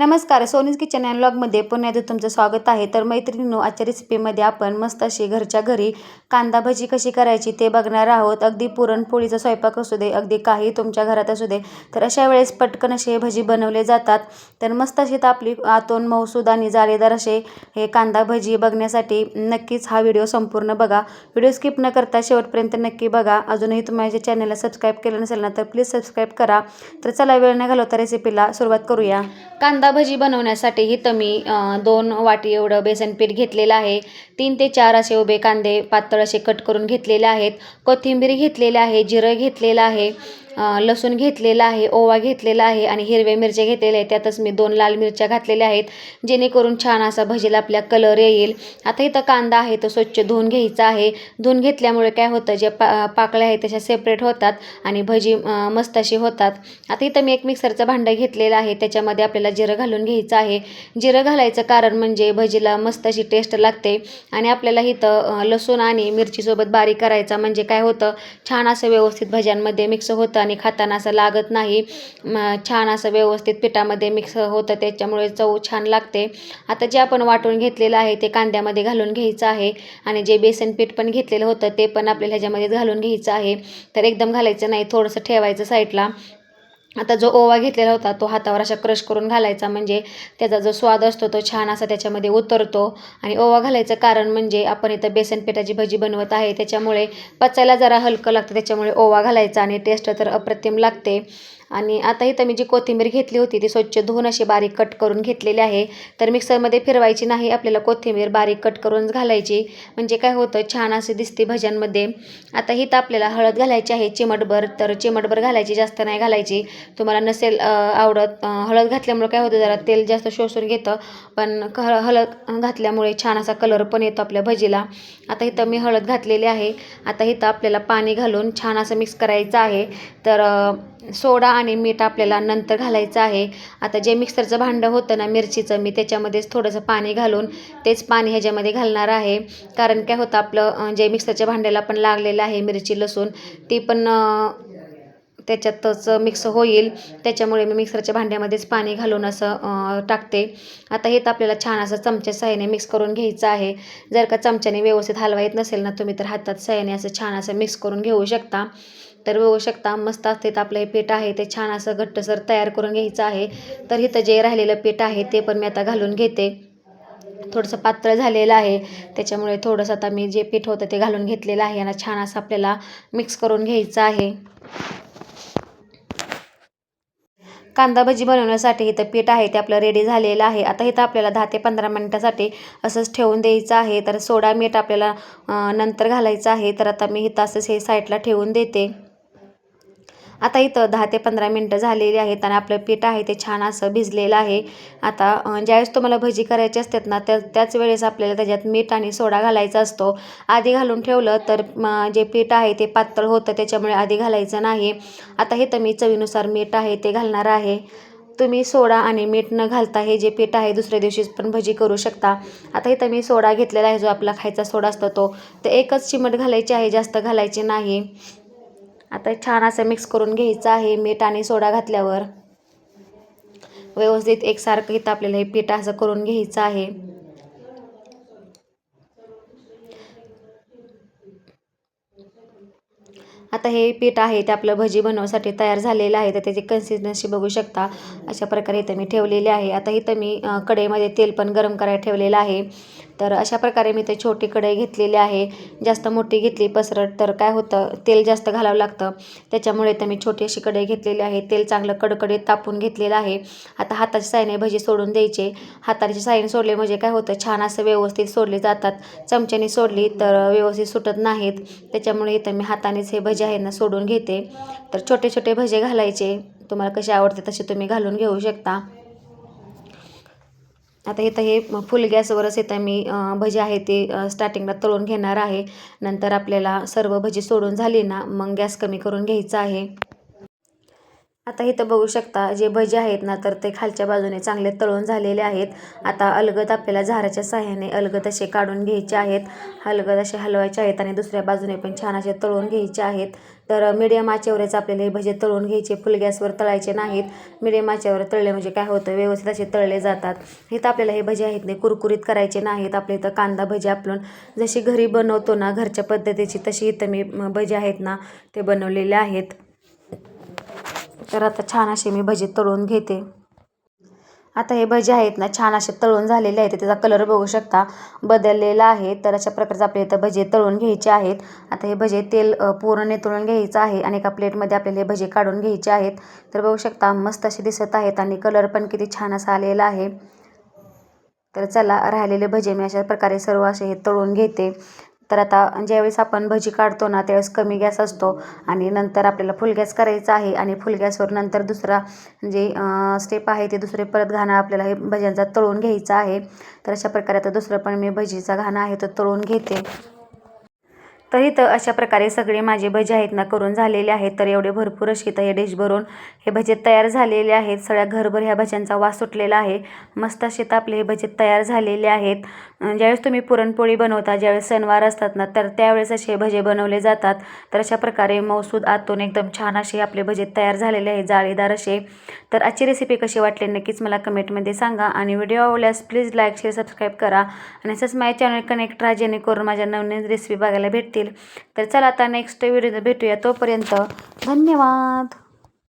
नमस्कार सोनीज kitchen and लॉगमध्ये पुन्हा एकदा तुमचं स्वागत आहे. तर मैत्रिणींनो आजच्या रेसिपीमध्ये आपण मस्त अशी घरच्या घरी कांदा भजी कशी करायची ते बघणार आहोत. अगदी पुरणपोळीचा स्वयंपाक असू दे अगदी काही तुमच्या घरात असू दे तर अशा वेळेस पटकन असे भजी बनवले जातात. तर मस्त अशी आपली आतून मौसूद आणि जाळीदार असे हे कांदा भजी बघण्यासाठी नक्कीच हा व्हिडिओ संपूर्ण बघा. व्हिडिओ स्किप न करता शेवटपर्यंत नक्की बघा. अजूनही तुम्ही माझ्या चॅनलला सबस्क्राईब केलं नसेल ना तर प्लीज सबस्क्राईब करा. तर चला वेळ न घालवता रेसिपीला सुरुवात करूया. कांदा भजी बनवण्यासाठीही इथं मी दोन वाटी एवढं बेसन पीठ घेतलेलं आहे. तीन ते चार असे उभे कांदे पातळ असे कट करून घेतलेले आहेत. कोथिंबीर घेतलेले आहे जिरं घेतलेलं आहे. लसूण घेतलेला आहे ओवा घेतलेला आहे आणि हिरव्या मिरच्या घेतलेल्या आहेत. त्यातच मी दोन लाल मिरच्या घातलेल्या आहेत जेणेकरून छान असा भजीला आपल्या कलर येईल. आता इथं कांदा आहे तो स्वच्छ धुवून घ्यायचा आहे. धुवून घेतल्यामुळे काय होतं जे पा पाकळ्या आहेत तशा सेपरेट होतात आणि भजी मस्त अशी होतात. आता इथं मी एक मिक्सरचं भांडं घेतलेलं आहे त्याच्यामध्ये आपल्याला जिरं घालून घ्यायचं आहे. जिरं घालायचं कारण म्हणजे भजीला मस्त अशी टेस्ट लागते आणि आपल्याला इथं लसूण आणि मिरचीसोबत बारीक करायचा म्हणजे काय होतं छान असं व्यवस्थित भज्यांमध्ये मिक्स होतं आणि खाताना असं लागत नाही. छान असं व्यवस्थित पिठामध्ये मिक्स होतं त्याच्यामुळे चव छान लागते. आता जे आपण वाटून घेतलेलं आहे ते कांद्यामध्ये घालून घ्यायचं आहे. आणि जे बेसन पीठ पण घेतलेलं होतं ते पण आपल्याला ह्याच्यामध्ये घालून घ्यायचं आहे. तर एकदम घालायचं नाही थोडंसं ठेवायचं साईडला आता जो ओवा घेतलेला होता तो हातावर अशा क्रश करून घालायचा. म्हणजे त्याचा जो स्वाद असतो तो छान असा त्याच्यामध्ये उतरतो. आणि ओवा घालायचं कारण म्हणजे आपण इथं बेसन पिठाची भजी बनवत आहे त्याच्यामुळे पचायला जरा हलकं लागतं त्याच्यामुळे ओवा घालायचा आणि टेस्ट तर अप्रतिम लागते. आणि आता इथं मी जी कोथिंबीर घेतली होती ती स्वच्छ धुवून अशी बारीक कट करून घेतलेली आहे. तर मिक्सरमध्ये फिरवायची नाही आपल्याला कोथिंबीर बारीक कट करूनच घालायची. म्हणजे काय होतं छान असे दिसते भज्यांमध्ये. आता इथं आपल्याला हळद घालायची आहे चिमटभर. तर चिमटभर घालायची जास्त नाही घालायची. तुम्हाला नसेल आवडत हळद घातल्यामुळे काय होतं जरा तेल जास्त शोषून घेतं. पण क हळद घातल्यामुळे छान असा कलर पण येतो आपल्या भजीला. आता इथं मी हळद घातलेली आहे. आता इथं आपल्याला पाणी घालून छान असं मिक्स करायचं आहे. तर सोडा आणि मीठ आपल्याला नंतर घालायचं आहे. आता जे मिक्सरचं भांडं होतं ना मिरचीचं मी त्याच्यामध्येच थोडंसं पाणी घालून तेच पाणी ह्याच्यामध्ये घालणार आहे. कारण काय होतं आपलं जे मिक्सरच्या भांड्याला पण लागलेलं आहे मिरची लसूण ती पण त्याच्यातच मिक्स होईल. त्याच्यामुळे मी मिक्सरच्या भांड्यामध्येच पाणी घालून असं टाकते. आता हे तर आपल्याला छान असं चमच्या साह्याने मिक्स करून घ्यायचं आहे. जर का चमच्याने व्यवस्थित हलवा येत नसेल ना तुम्ही तर हातात साह्याने असं छान असं मिक्स करून घेऊ शकता. तर बघू शकता मस्त असते. तर आपलं हे पीठ आहे ते छान असं घट्टसर तयार करून घ्यायचं आहे. तर इथं जे राहिलेलं पीठ आहे ते पण मी आता घालून घेते. थोडंसं पातळ झालेलं आहे. त्याच्यामुळे थोडंसं आता मी जे पीठ होतं ते घालून घेतलेलं आहे. आणि छान असं आपल्याला मिक्स करून घ्यायचं आहे. कांदा भजी बनवण्यासाठी इथं पीठ आहे ते आपलं रेडी झालेलं आहे. आता इथं आपल्याला दहा ते पंधरा मिनटासाठी असंच ठेवून द्यायचं आहे. तर सोडा मीठ आपल्याला नंतर घालायचं आहे. तर आता मी इथं असंच हे साईडला ठेवून देते. आता इथं दहा ते पंधरा मिनटं झालेली आहेत आणि आपलं पीठ आहे ते छान असं भिजलेलं आहे. आता ज्यावेळेस तुम्हाला भजी करायची असतात ना त्या त्याच वेळेस आपल्याला त्याच्यात मीठ आणि सोडा घालायचा असतो. आधी घालून ठेवलं तर जे पीठ आहे ते पातळ होतं त्याच्यामुळे आधी घालायचं नाही. आता इथं मी चवीनुसार मीठ आहे ते घालणार आहे. तुम्ही सोडा आणि मीठ न घालता हे जे पीठ आहे दुसऱ्या दिवशीच पण भजी करू शकता. आता इथं मी सोडा घेतलेला आहे जो आपला खायचा सोडा असतो तो. तर एकच चिमट घालायची आहे जास्त घालायची नाही. आता छान असं मिक्स करून घ्यायचं आहे मीठ आणि सोडा घातल्यावर. व्यवस्थित एकसारखं इथं आपल्याला हे पीठ असं करून घ्यायचं आहे. आता हे पीठ आहे ते आपलं भजी बनवण्यासाठी तयार झालेलं आहे तर त्याची कन्सिस्टन्सी बघू शकता. अशा प्रकारे इथं मी ठेवलेले आहे. आता इथं मी कढईमध्ये तेल पण गरम करायला ठेवलेलं आहे. तर अशा प्रकारे मी ते छोटी कढई घेतलेली आहे. जास्त मोठी घेतली पसरट तर काय होतं तेल जास्त घालावं लागतं. त्याच्यामुळे तर मी छोटी अशी कढई घेतलेली आहे. तेल चांगलं कडकडीत तापून घेतलेलं आहे. आता हाताच्या साईने भजी सोडून द्यायचे. हाताच्या साईने सोडले म्हणजे काय होतं छान असं व्यवस्थित सोडले जातात. चमच्याने सोडली तर व्यवस्थित सुटत नाहीत. त्याच्यामुळे इथं मी हातानेच हे भजी आहे ना सोडून घेते. तर छोटे छोटे भजे घालायचे. तुम्हाला कसे आवडते तसे तुम्ही घालून घेऊ शकता. आता इथं हे फुल गॅसवरच इथं मी भजी आहे ते स्टार्टिंगला तळून घेणार आहे. नंतर आपल्याला सर्व भजी सोडून झाली ना मग गॅस कमी करून घ्यायचा आहे. आता इथं बघू शकता जे भजे आहेत ना तर ते खालच्या बाजूने चांगले तळून झालेले आहेत. आता अलगद आपल्याला झाराच्या साह्याने अलगद असे काढून घ्यायचे आहेत. अलगद असे हलवायचे आहेत आणि दुसऱ्या बाजूने पण छान असे तळून घ्यायचे आहेत. तर मिडियम आचेवरच आपल्याला हे भजे तळून घ्यायचे फुल गॅसवर तळायचे नाहीत. मिडियम आचेवर तळले म्हणजे काय होतं व्यवस्थित असे तळले जातात. इथं आपल्याला हे भजे आहेत ते कुरकुरीत करायचे नाहीत. आपल्या इथं कांदा भजे आपण जशी घरी बनवतो ना घरच्या पद्धतीची तशी इथं मी भजे आहेत ना ते बनवलेले आहेत. तर आता छान असे मी भजी तळून घेते. आता हे भजे आहेत ना छान असे तळून झालेले आहेत. त्याचा कलर बघू शकता. बदललेला आहे तर अशा प्रकारचे आपल्या इथं भजे तळून घ्यायचे आहेत. आता हे भजे तेल पूर्ण नितळून घ्यायचं आहे आणि एका प्लेटमध्ये आपल्याला हे भजे काढून घ्यायचे आहेत. तर बघू शकता मस्त असे दिसत आहेत आणि कलर पण किती छान असा आलेला आहे. तर चला राहिलेले भजे मी अशा प्रकारे सर्व असे हे तळून घेते. तर आता ज्यावेळेस आपण भजी काढतो ना त्यावेळेस कमी गॅस असतो आणि नंतर आपल्याला फुल गॅस करायचा आहे आणि फुल गॅसवर नंतर दुसरा जे स्टेप आहे ते दुसरे परत घाणं आपल्याला हे भज्यांचा तळून घ्यायचा आहे. तर अशा प्रकारे आता दुसरं पण मी भजीचा घाणा आहे तो तळून घेते. तर इथं अशा प्रकारे सगळे माझे भजे आहेत ना करून झालेले आहेत. तर एवढे भरपूर अशी तर हे डिश भरून हे भजे तयार झालेले आहेत. सगळ्या घरभर ह्या भज्यांचा वास सुटलेला आहे. मस्त असे तर आपले हे भजे तयार झालेले आहेत. ज्यावेळेस तुम्ही पुरणपोळी बनवता ज्यावेळेस सणवार असतात ना तर त्यावेळेस असे भजे बनवले जातात. तर अशा प्रकारे मौसूद आतून एकदम छान असे आपले भजे तयार झालेले आहेत जाळीदार असे. तर आजची रेसिपी कशी वाटली नक्कीच मला कमेंटमध्ये सांगा आणि व्हिडिओ आवडल्यास प्लीज लाईक शेअर सबस्क्राईब करा. आणि असंच माझ्या चॅनल कनेक्ट राहा जेणेकरून माझ्या नवनवीन रेसिपी बघायला भेटतील. तर चला आता नेक्स्ट व्हिडिओ भेटूया तोपर्यंत धन्यवाद.